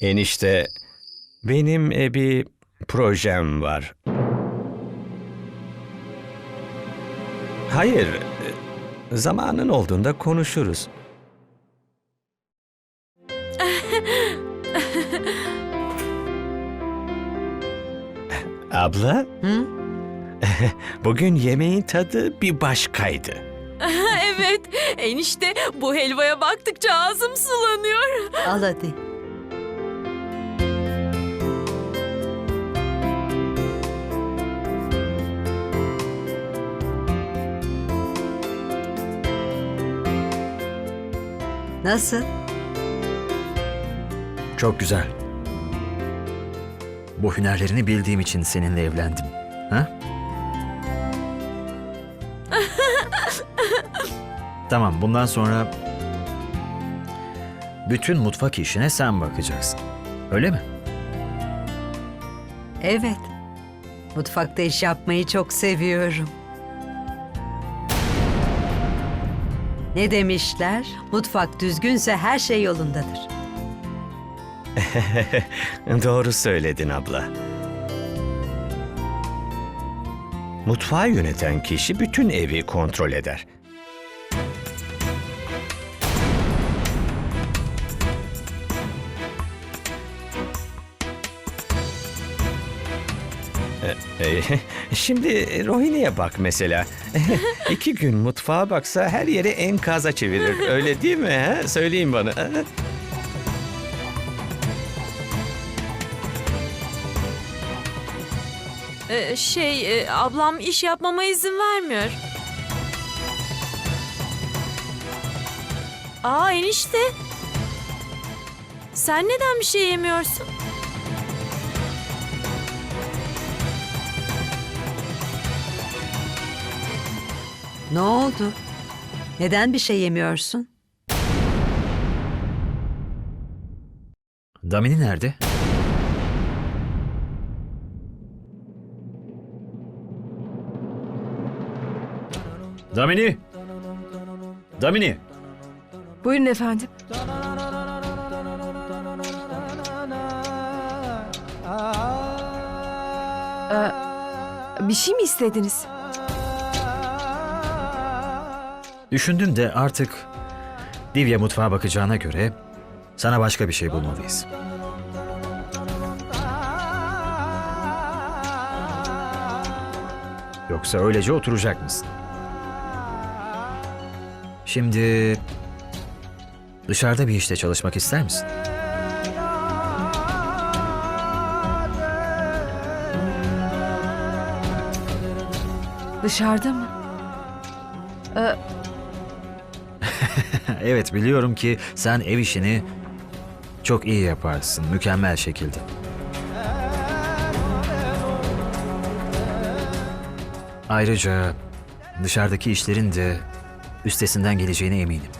Enişte, benim e, bir projem var. Hayır, e, zamanın olduğunda konuşuruz. Abla, Hı? bugün yemeğin tadı bir başkaydı. evet, enişte bu helvaya baktıkça ağzım sulanıyor. Al hadi. Nasıl? Çok güzel. Bu hünerlerini bildiğim için seninle evlendim. Ha? tamam, bundan sonra bütün mutfak işine sen bakacaksın. Öyle mi? Evet. Mutfakta iş yapmayı çok seviyorum. Ne demişler? Mutfak düzgünse her şey yolundadır. Doğru söyledin abla. Mutfağı yöneten kişi bütün evi kontrol eder. Şimdi Rohini'ye bak mesela. İki gün mutfağa baksa her yeri enkaza çevirir. Öyle değil mi? He? Söyleyin bana. Ee, şey, e, ablam iş yapmama izin vermiyor. Aa enişte. Sen neden bir şey yemiyorsun? Ne oldu? Neden bir şey yemiyorsun? Damini nerede? Damini! Damini! Buyurun efendim. Ee, bir şey mi istediniz? Düşündüm de artık Divya mutfağa bakacağına göre sana başka bir şey bulmalıyız. Yoksa öylece oturacak mısın? Şimdi dışarıda bir işte çalışmak ister misin? Dışarıda mı? Ee, evet biliyorum ki sen ev işini çok iyi yaparsın, mükemmel şekilde. Ayrıca dışarıdaki işlerin de üstesinden geleceğine eminim.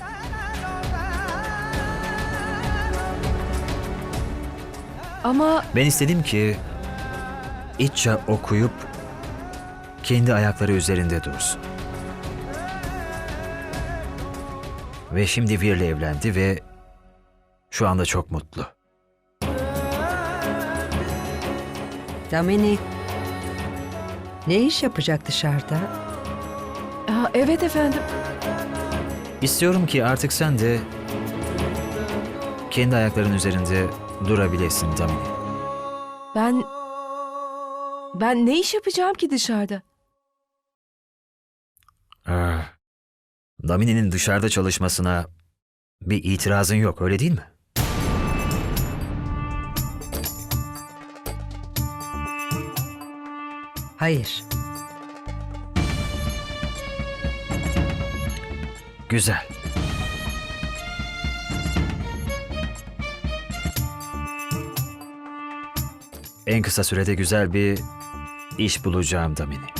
ama Ben istedim ki İtça okuyup kendi ayakları üzerinde dursun. Ve şimdi Vir'le evlendi ve şu anda çok mutlu. Damini. Ne iş yapacak dışarıda? Aa, evet efendim. İstiyorum ki artık sen de kendi ayakların üzerinde durabilesin Damini. Ben ben ne iş yapacağım ki dışarıda? Ah, Damini'nin dışarıda çalışmasına bir itirazın yok öyle değil mi? Hayır. Güzel. En kısa sürede güzel bir iş bulacağım Damini.